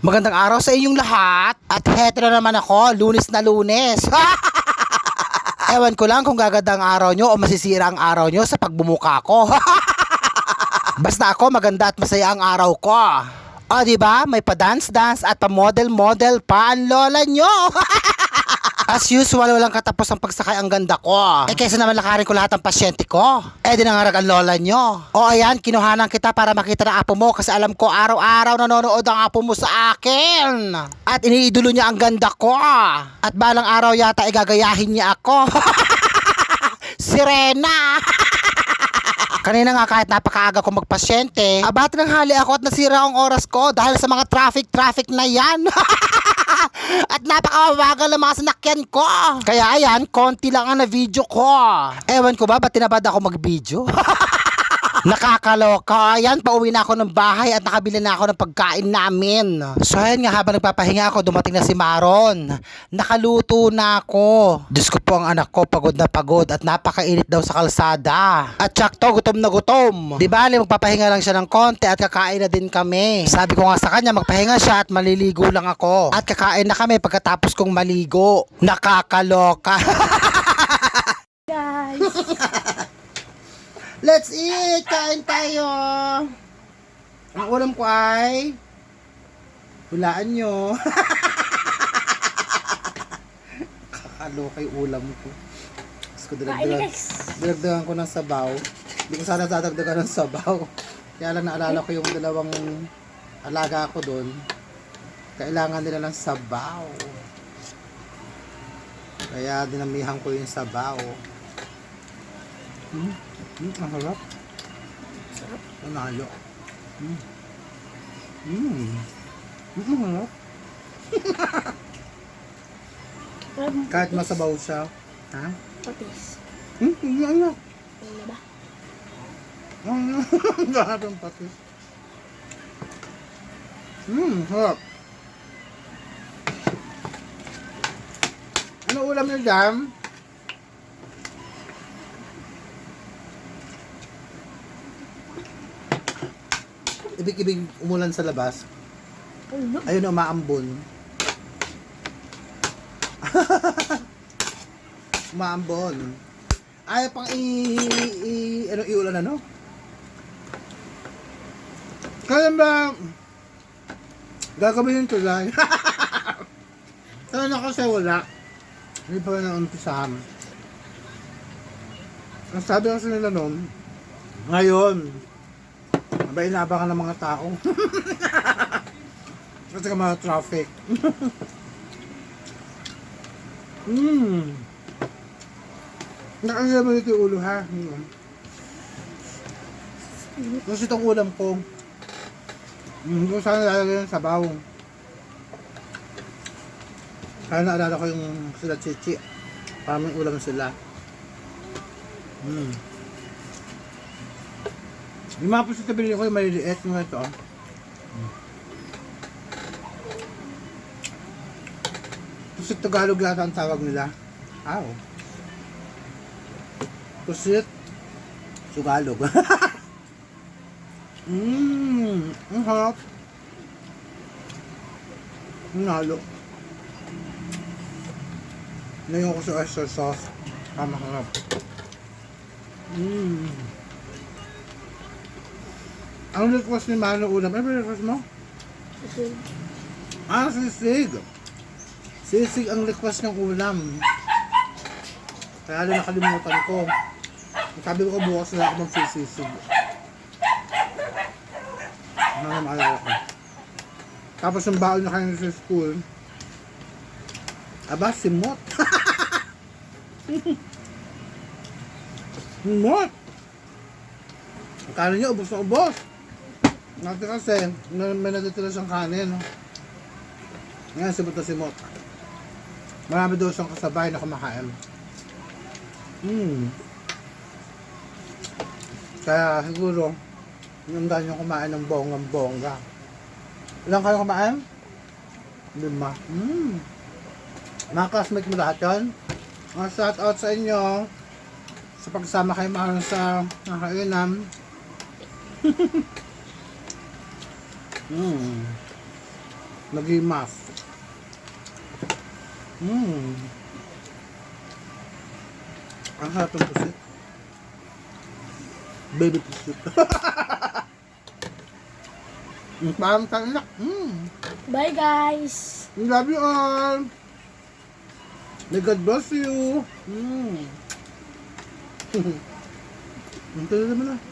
Magandang araw sa inyong lahat. At heto na naman ako, lunes na lunes. Ewan ko lang kung gaganda ang araw nyo o masisira ang araw nyo sa pagbumuka ko. Basta ako maganda at masaya ang araw ko. O di ba? May pa-dance-dance at pa-model-model pa ang lola nyo. As usual, walang katapos ang pagsakay ang ganda ko. Eh kaysa naman lakarin ko lahat ng pasyente ko. Eh di nangarag ang lola nyo. O ayan, kinuhanan kita para makita ng apo mo kasi alam ko araw-araw nanonood ang apo mo sa akin. At iniidolo niya ang ganda ko. At balang araw yata igagayahin niya ako. Sirena! Kanina nga kahit napakaaga ko magpasyente, abati ng hali ako at nasira ang oras ko dahil sa mga traffic-traffic na yan. at napakawagal ng mga sinakyan ko. Kaya ayan, konti lang ang na-video ko. Ewan ko ba, ba't tinabad ako mag-video? Nakakaloka. Ayan, pauwi na ako ng bahay at nakabili na ako ng pagkain namin. So ayan nga, habang nagpapahinga ako, dumating na si Maron. Nakaluto na ako. Diyos ko po ang anak ko, pagod na pagod at napakainit daw sa kalsada. At sakto, gutom na gutom. Di bali, magpapahinga lang siya ng konti at kakain na din kami. Sabi ko nga sa kanya, magpahinga siya at maliligo lang ako. At kakain na kami pagkatapos kong maligo. Nakakaloka. Guys, Let's eat! Kain tayo! Ang ulam ko ay... Hulaan nyo. Kakalokay ulam ko. Tapos ko dinagdagan, dinagdagan ko ng sabaw. Hindi ko sana dadagdagan ng sabaw. Kaya lang naalala ko yung dalawang alaga ko doon. Kailangan nila ng sabaw. Kaya dinamihan ko yung sabaw. Mm, mm, ang harap. Sarap. Nanalo. Mm. Mm. Mm, ang harap. Kahit masabaw siya. Ha? Patis. Hmm, hindi ano. Ano ba? Ano? Lahat ng patis. Hmm, harap. Ano ulam niyo dyan? Ibig-ibig umulan sa labas. Ano? Ayun na umaambon. umaambon. Ayaw pang i, i ano iulan ano? Kaya ba gagawin yung tulay? Kaya na kasi wala. Hindi pa na umpisahan. Ang sabi kasi nila noon, ngayon, Aba, inaabangan ng mga tao. Kasi ka mga traffic. Mmm. Nakakaya mo dito yung ulo ha. Mm. Kasi itong ulam ko. Mm, kung saan lalagay yung sabaw. Kaya naalala ko yung sila chichi. Para may ulam sila. Mm. Yung mga pusit na binili ko yung maliliit yung ito. oh. Pusit Tagalog yata ang tawag nila. Aw. Pusit Tagalog. Mmm, ang harap. Ang halo. Ngayon ko sa oyster sauce. Tama harap. Mmm. Ang request ni Mano ulam, ano ba request mo? Kasi, Ah, sisig. Sisig ang request ng ulam. Kaya lang nakalimutan ko. Sabi ko bukas na ako magsisisig. Ano na maalala ko. Tapos yung baon na kayo sa school, aba, simot. simot. Ang niya, ubos na ubos. Natin kasi, na- may natitira siyang kanin. Ngayon, simot na simot. Marami daw siyang kasabay na kumakain. Hmm. Kaya siguro, yung dahil yung kumain ng bonggang bongga. Ilang kayo kumain? Lima. Hmm. Mga classmate mo lahat yun? Mga shout out sa inyo sa pagsama kayo mga sa nakainan. hmm. Nagimas. Mmm. Ang harap ng pusit. Baby pusit. Ang parang tanak. Mmm. Bye guys. Love you all. May God bless you. Mm. Ang tayo naman ah.